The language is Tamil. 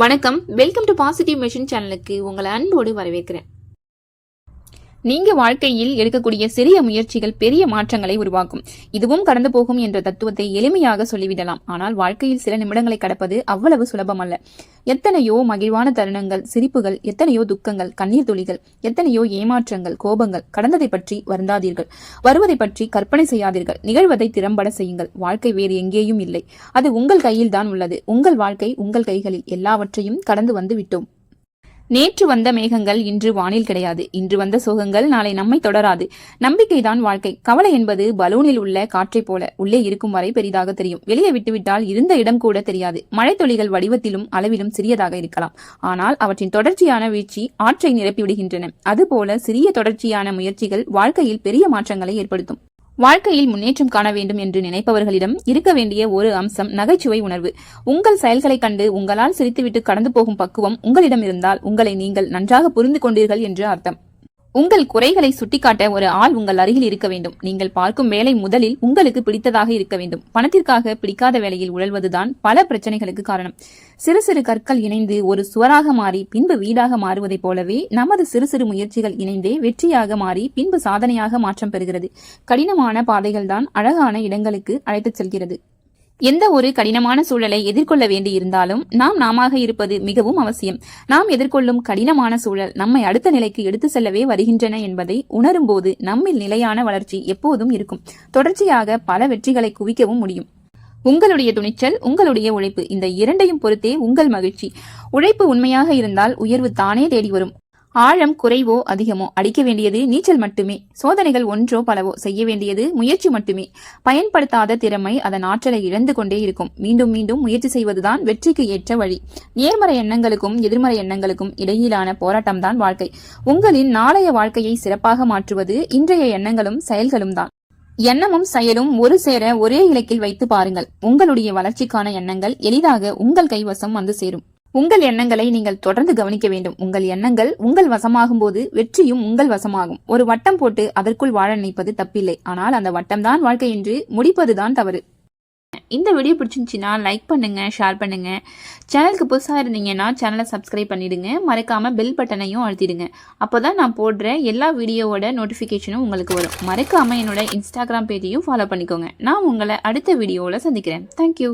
வணக்கம். வெல்கம் டு பாசிட்டிவ் மிஷன் சேனலுக்கு உங்களை அன்போடு வரவேற்கிறேன். நீங்க வாழ்க்கையில் எடுக்கக்கூடிய சிறிய முயற்சிகள் பெரிய மாற்றங்களை உருவாக்கும். இதுவும் கடந்து போகும் என்ற தத்துவத்தை எளிமையாக சொல்லிவிடலாம். ஆனால் வாழ்க்கையில் சில நிமிடங்களை கடப்பது அவ்வளவு சுலபமல்ல. எத்தனையோ மகிழ்வான தருணங்கள் சிரிப்புகள் எத்தனையோ துக்கங்கள் கண்ணீர் துளிகள் எத்தனையோ ஏமாற்றங்கள் கோபங்கள் கடந்ததை பற்றி வருந்தாதீர்கள். வருவதை பற்றி கற்பனை செய்யாதீர்கள். நிகழ்வதை திறம்பட செய்யுங்கள். வாழ்க்கை வேறு எங்கேயும் இல்லை. அது உங்கள் கையில் தான் உள்ளது. உங்கள் வாழ்க்கை உங்கள் கைகளில் எல்லாவற்றையும் கடந்து வந்து விட்டோம் நேற்று வந்த மேகங்கள் இன்று வானில் கிடையாது. இன்று வந்த சோகங்கள் நாளை நம்மை தொடராது. நம்பிக்கைதான் வாழ்க்கை. கவலை என்பது பலூனில் உள்ள காற்றைப் போல உள்ளே இருக்கும் வரை பெரிதாக தெரியும். வெளியே விட்டுவிட்டால் இருந்த இடம் கூட தெரியாது. மழைத்துளிகள் வடிவத்திலும் அளவிலும் சிறியதாக இருக்கலாம். ஆனால் அவற்றின் தொடர்ச்சியான வீழ்ச்சி ஆற்றை நிரப்பிவிடுகின்றன. அதுபோல சிறிய தொடர்ச்சியான முயற்சிகள் வாழ்க்கையில் பெரிய மாற்றங்களை ஏற்படுத்தும். வாழ்க்கையில் முன்னேற்றம் காண வேண்டும் என்று நினைப்பவர்களிடம் இருக்க வேண்டிய ஒரு அம்சம் நகைச்சுவை உணர்வு. உங்கள் செயல்களைக் கண்டு உங்களால் சிரித்துவிட்டு கடந்து போகும் பக்குவம் உங்களிடம் இருந்தால் உங்களை நீங்கள் நன்றாக புரிந்து கொண்டீர்கள் என்று அர்த்தம். உங்கள் குறைகளை சுட்டிக்காட்ட ஒரு ஆள் உங்கள் அருகில் இருக்க வேண்டும். நீங்கள் பார்க்கும் வேலை முதலில் உங்களுக்கு பிடித்ததாக இருக்க வேண்டும். பணத்திற்காக பிடிக்காத வேலையில் உழல்வதுதான் பல பிரச்சனைகளுக்கு காரணம். சிறு சிறு கற்கள் இணைந்து ஒரு சுவராக மாறி பின்பு வீடாக மாறுவதைப் போலவே நமது சிறு சிறு முயற்சிகள் இணைந்தே வெற்றியாக மாறி பின்பு சாதனையாக மாற்றம் பெறுகிறது. கடினமான பாதைகள்தான் அழகான இடங்களுக்கு அழைத்துச் செல்கிறது. எந்த ஒரு கடினமான சூழலை எதிர்கொள்ள வேண்டியிருந்தாலும் நாம் நாமாக இருப்பது மிகவும் அவசியம். நாம் எதிர்கொள்ளும் கடினமான சூழல் நம்மை அடுத்த நிலைக்கு எடுத்து செல்லவே வருகின்றன என்பதை உணரும் போது நம்மில் நிலையான வளர்ச்சி எப்போதும் இருக்கும். தொடர்ச்சியாக பல வெற்றிகளை குவிக்கவும் முடியும். உங்களுடைய துணிச்சல் உங்களுடைய உழைப்பு இந்த இரண்டையும் பொறுத்தே உங்கள் மகிழ்ச்சி. உழைப்பு உண்மையாக இருந்தால் உயர்வு தானே தேடி வரும். ஆழம் குறைவோ அதிகமோ அடிக்க வேண்டியது நீச்சல் மட்டுமே. சோதனைகள் ஒன்றோ பலவோ செய்ய வேண்டியது முயற்சி மட்டுமே. பயன்படுத்தாத திறமை அதன் ஆற்றலை இழந்து கொண்டே இருக்கும். மீண்டும் மீண்டும் முயற்சி செய்வதுதான் வெற்றிக்கு ஏற்ற வழி. நேர்மறை எண்ணங்களுக்கும் எதிர்மறை எண்ணங்களுக்கும் இடையிலான போராட்டம்தான் வாழ்க்கை. உங்களின் நாளைய வாழ்க்கையை சிறப்பாக மாற்றுவது இன்றைய எண்ணங்களும் செயல்களும் தான். எண்ணமும் செயலும் ஒரு சேர ஒரே இலக்கில் வைத்து பாருங்கள். உங்களுடைய வளர்ச்சிக்கான எண்ணங்கள் எளிதாக உங்கள் கைவசம் வந்து சேரும். உங்கள் எண்ணங்களை நீங்கள் தொடர்ந்து கவனிக்க வேண்டும். உங்கள் எண்ணங்கள் உங்கள் வசமாகும் போது வெற்றியும் உங்கள் வசமாகும். ஒரு வட்டம் போட்டு அதற்குள் வாழ நினைப்பது தப்பில்லை. ஆனால் அந்த வட்டம் தான் வாழ்க்கை என்று முடிப்பதுதான் தவறு. இந்த வீடியோ பிடிச்சிருந்துச்சின்னா லைக் பண்ணுங்க ஷேர் பண்ணுங்க. சேனலுக்கு புதுசாக இருந்தீங்கன்னா சேனலை சப்ஸ்கிரைப் பண்ணிடுங்க. மறக்காம பெல் பட்டனையும் அழுத்திடுங்க. அப்போதான் நான் போடுற எல்லா வீடியோவோட நோட்டிஃபிகேஷனும் உங்களுக்கு வரும். மறக்காம என்னோட இன்ஸ்டாகிராம் பேஜையும் ஃபாலோ பண்ணிக்கோங்க. நான் உங்களை அடுத்த வீடியோவில் சந்திக்கிறேன். தேங்க்யூ